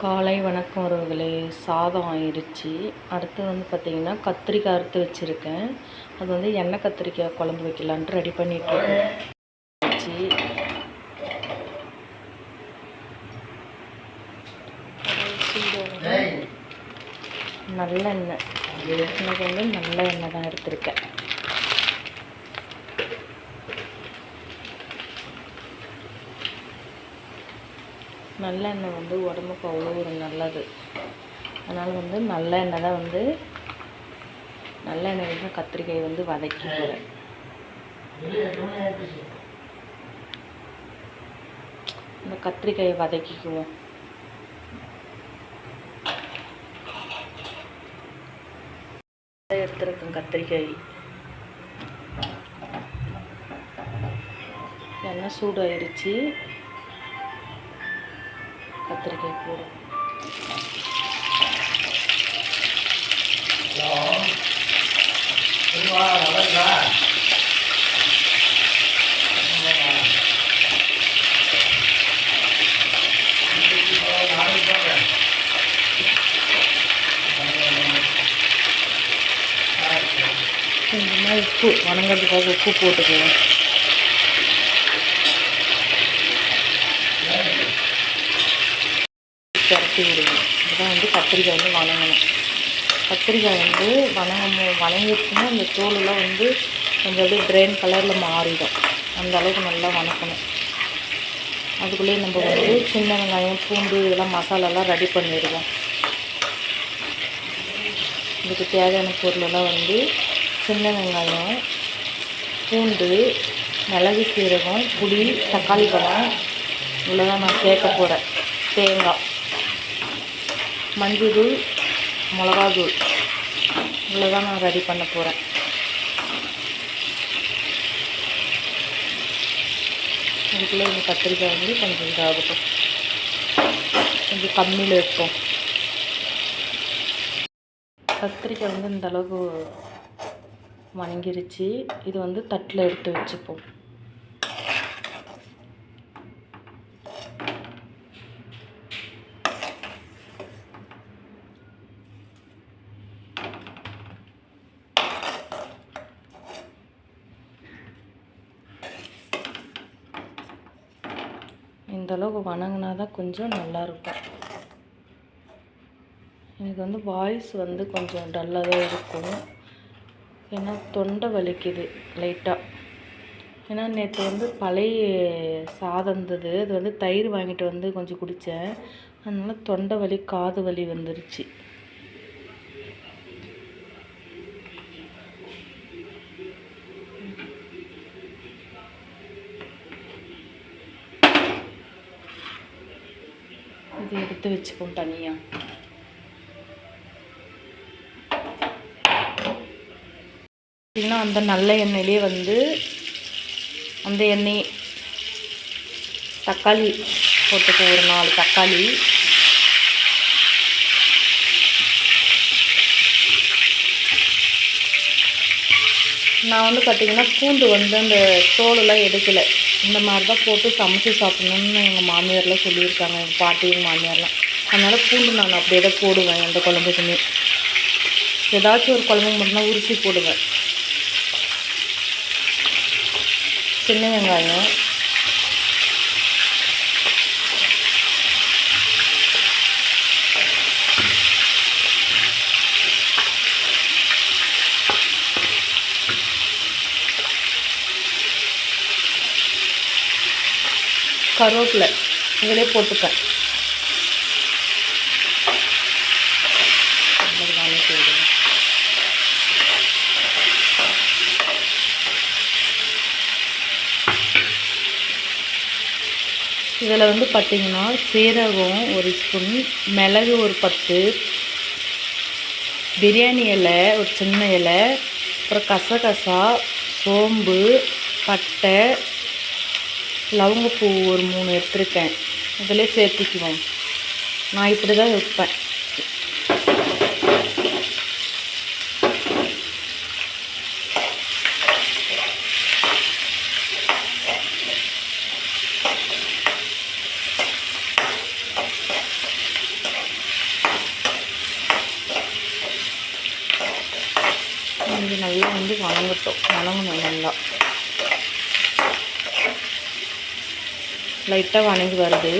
காலை வணக்கம் உறவுகளே. சாதம் ஆயிடுச்சு அடுத்து வந்து பார்த்திங்கன்னா கத்திரிக்காய் அறுத்து வச்சுருக்கேன். அது வந்து எண்ணெய் கத்திரிக்காய் குழம்பு வைக்கலான்ட்டு ரெடி. வச்சு நல்லெண்ணெய். இன்னைக்கு வந்து நல்ல எண்ணெய் தான் எடுத்திருக்கேன். நல்லெண்ணெய் வந்து உடம்புக்கு அவ்வளோ ஒரு நல்லது. அதனால் வந்து நல்லெண்ணெய் தான் வந்து நல்லெண்ணெய் வந்து கத்திரிக்காய் வந்து வதக்கி இந்த கத்திரிக்காயை வதக்கிக்குவோம். எடுத்துருக்கேன் கத்திரிக்காய். எண்ணெய் சூடாயிருச்சு. கத்திரிக்காய் போடும் கொஞ்சமாக உப்பு வணங்கிறதுக்காக உப்பு போட்டுக்குவோம். திரட்டி விடுவோம் இதுதான் வந்து கத்திரிக்காய் வந்து வணங்கணும். கத்திரிக்காய் வந்து வணங்கும் வணங்கிடுச்சுன்னா அந்த தோலெல்லாம் வந்து கொஞ்சம் அப்படியே ட்ரெயின் கலரில் மாறிடும். அந்த அளவுக்கு நல்லா வணக்கணும். அதுக்குள்ளேயே நம்ம வந்து சின்ன வெங்காயம் பூண்டு இதெல்லாம் மசாலாலாம் ரெடி பண்ணிடுவோம். இதுக்கு தேவையான பொருளெல்லாம் வந்து சின்ன வெங்காயம் பூண்டு மிளகு சீரகம் புளி தக்காளி பழம். இவ்வளோதான் நான் சேர்க்க போகிறேன் தேங்காய். மஞ்சள் தூள் மிளகாத்தூள் இவ்வளோதான் நான் ரெடி பண்ண போகிறேன் இதுக்குள்ளே இந்த கத்திரிக்காய் வந்து கொஞ்சம் இதாகட்டும். கொஞ்சம் கம்மியில் இருக்கும் கத்திரிக்காய் வந்து இந்த அளவுக்கு வணங்கிருச்சு. இது வந்து தட்டில் எடுத்து வச்சுப்போம். அந்தளவுக்கு வணங்கினா தான் கொஞ்சம் நல்லாயிருக்கும். எனக்கு வந்து வாய்ஸ் வந்து கொஞ்சம் டல்லாக தான் இருக்கும். ஏன்னா தொண்டை வலிக்குது லைட்டாக ஏன்னா நேற்று வந்து பழைய சாதம் இருந்தது. அது வந்து தயிர் வாங்கிட்டு வந்து கொஞ்சம் குடித்தேன் அதனால் தொண்டை வலி காது வலி வந்துருச்சு. எடுத்து வச்சுப்போம் தனியாக பார்த்திங்கன்னா அந்த நல்ல எண்ணெயிலே வந்து அந்த எண்ணெய் தக்காளி போட்டுக்கோ ஒரு நாலு தக்காளி. நான் வந்து பார்த்திங்கன்னா பூண்டு வந்து அந்த தோலெல்லாம் எடுக்கலை. இந்த மாதிரி தான் போட்டு சமைச்சு சாப்பிட்ணுன்னு எங்கள் மாமியார்லாம் சொல்லியிருக்காங்க. எங்கள் பாட்டி எங்கள் மாமியார்லாம். அதனால் பூண்டு நான் அப்படியே தான் போடுவேன் எந்த குழம்புக்குமே. ஏதாச்சும் ஒரு குழம்புக்கு மட்டும்தான் உரிச்சு போடுவேன். சின்ன வெங்காயம். கருவேப்பிலை. இதிலே போட்டுப்பேன். இதில் வந்து பார்த்திங்கன்னா சீரகம் ஒரு ஸ்பூன் மிளகு ஒரு பத்து பிரியாணி இலை ஒரு சின்ன இலை அப்புறம் கசகசா சோம்பு பட்டை லவங்கப்பூ ஒரு மூணு எடுத்துருக்கேன். அதிலே சேர்த்துக்குவோம். நான் இப்படி தான் வைப்பேன். வந்து நல்லா வந்து வணங்கட்டும். வணங்கணும் நல்லா. லைட்டாக வணங்கி வருது.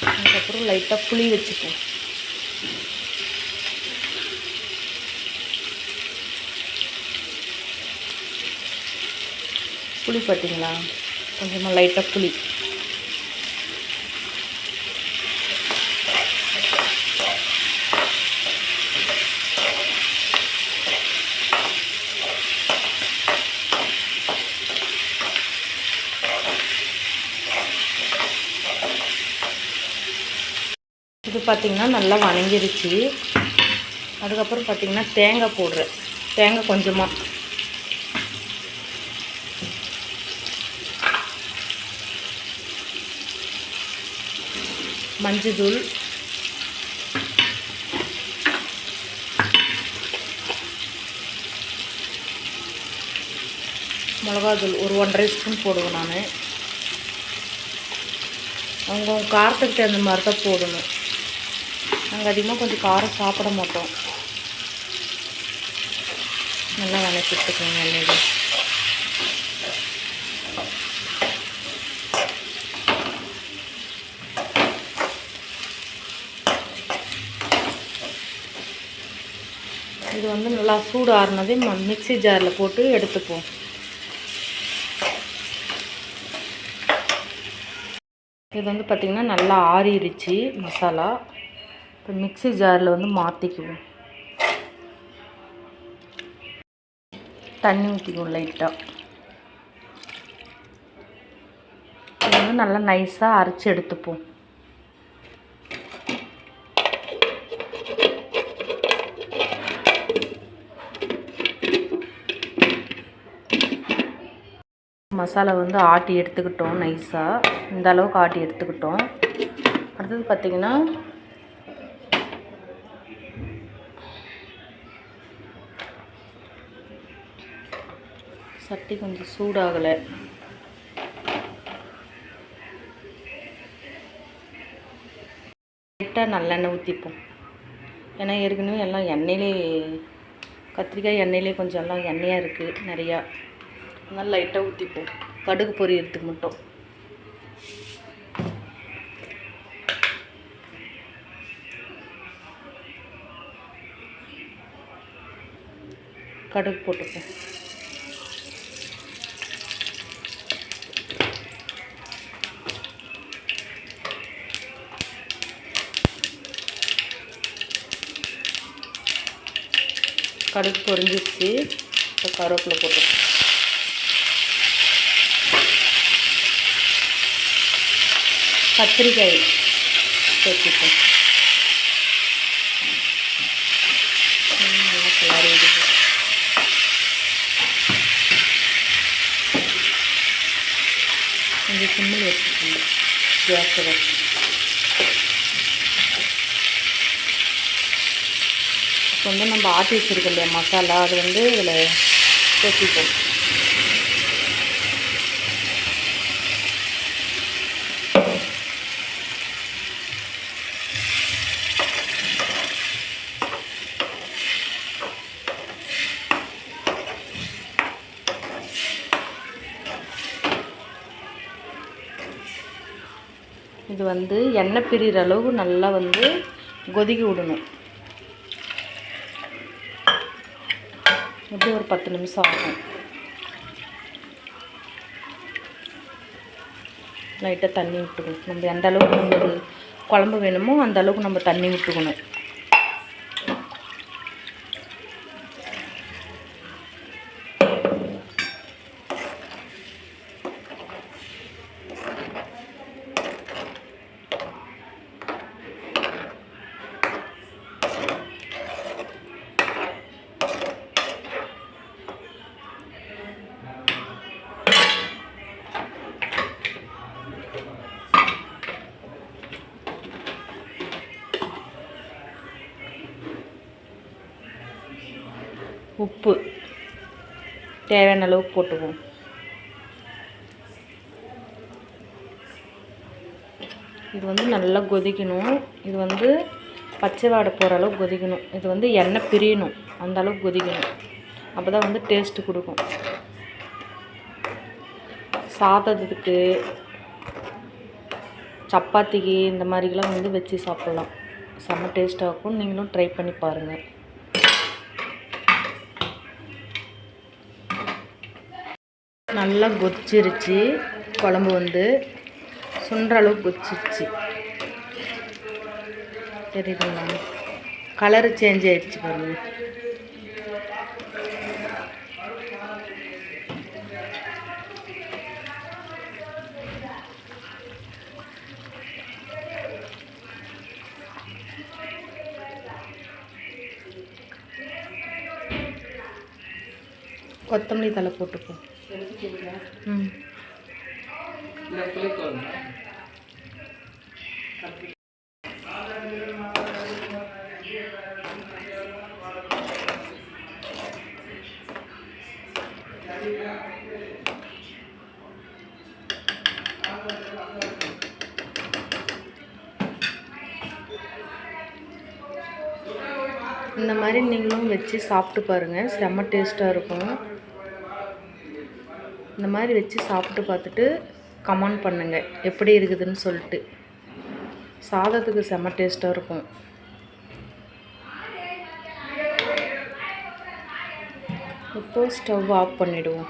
அதுக்கப்புறம் லைட்டாக புளி வச்சுப்போம். புளி பார்த்தீங்களா? கொஞ்சமாக லைட்டாக புளி. பார்த்திங்கன்னா நல்லா வணங்கிருச்சு. அதுக்கப்புறம் பார்த்திங்கன்னா தேங்காய் போடுறேன். தேங்காய் கொஞ்சமாக மஞ்சள் மிளகாத்தூள் ஒரு ஒன்றரை ஸ்பூன் போடுவேன் நான். அவங்க காரத்துக்கு தகுந்த மாதிரி தான் போடணும். நாங்கள் அதிகமாக கொஞ்சம் காரம் சாப்பிட மாட்டோம். நல்லா வணக்கிட்டுக்கோங்க எண்ணெயில் இது வந்து நல்லா சூடு ஆறுனதே மிக்ஸி ஜாரில் போட்டு எடுத்துப்போம். இது வந்து பார்த்திங்கன்னா நல்லா ஆறிடுச்சு மசாலா. இப்போ மிக்ஸி ஜாரில் வந்து மாற்றிக்குவோம். தண்ணி ஊற்றிக்குவோம் லைட்டாக. இது வந்து நல்லா நைஸாக அரைச்சி எடுத்துப்போம். மசாலா வந்து ஆட்டி எடுத்துக்கிட்டோம் நைஸாக. இந்த அளவுக்கு ஆட்டி எடுத்துக்கிட்டோம். அடுத்தது பார்த்திங்கன்னா சட்டி கொஞ்சம் சூடாகலை. லைட்டாக நல்லெண்ணெய் ஊற்றிப்போம் ஏன்னா ஏற்கனவே எல்லாம் எண்ணெயிலே கத்திரிக்காய் எண்ணெயிலே கொஞ்சம் எல்லாம் எண்ணெயாக இருக்குது நிறையா. அதனால் லைட்டாக ஊற்றிப்போம் கடுகு பொரியறதுக்கு மட்டும். கடுகு போட்டுப்போம். கடுகு பொரிஞ்சிச்சு இப்போ கருவேப்பிலை போட்டுப்போம் கத்திரிக்காய் சேர்த்துப்போம் கொஞ்சம் சிம்மில் வச்சுக்கோங்க. கேஸை வச்சு இப்போ வந்து நம்ம ஆட்டி வச்சுருக்கோம் இல்லையா மசாலா அது வந்து இதில் கொட்டிப்போம் இது வந்து எண்ணெய் பிரிகிற அளவு நல்லா வந்து கொதிக்க விடணும். எப்படி ஒரு பத்து நிமிஷம் ஆகும். லைட்டாக தண்ணி விட்டுக்கணும். நம்ம எந்த அளவுக்கு நம்மளுக்கு குழம்பு வேணுமோ அந்த அளவுக்கு நம்ம தண்ணி விட்டுக்கணும் உப்பு தேவையான அளவுக்கு போட்டுக்குவோம். இது வந்து நல்லா கொதிக்கணும். இது வந்து பச்சை வாடை போகிற அளவுக்கு கொதிக்கணும். இது வந்து எண்ணெய் பிரியணும். அந்த அளவுக்கு கொதிக்கணும். அப்போ தான் வந்து டேஸ்ட்டு கொடுக்கும். சாதத்துக்கு சப்பாத்திக்கு இந்த மாதிரிலாம் வந்து வச்சு சாப்பிட்லாம். செம்ம டேஸ்ட்டாக இருக்கும். நீங்களும் ட்ரை பண்ணி பாருங்கள் நல்லா கொச்சிருச்சு குழம்பு வந்து சுன்ற அளவுக்கு கொச்சிருச்சு தெரியுதுங்களா கலரு சேஞ்ச் ஆயிடுச்சு பாருங்க. கொத்தமல்லி தலை போட்டுப்போம் இந்த மாதிரி நீங்களும் வச்சு சாப்பிட்டு பாருங்கள் செம்ம டேஸ்ட்டாக இருக்கும். இந்த மாதிரி வச்சு சாப்பிட்டு பார்த்துட்டு கமெண்ட் பண்ணுங்கள் எப்படி இருக்குதுன்னு சொல்லிட்டு. சாதத்துக்கு செம்ம டேஸ்ட்டாக இருக்கும். இப்போது ஸ்டவ் ஆஃப் பண்ணிவிடுவோம்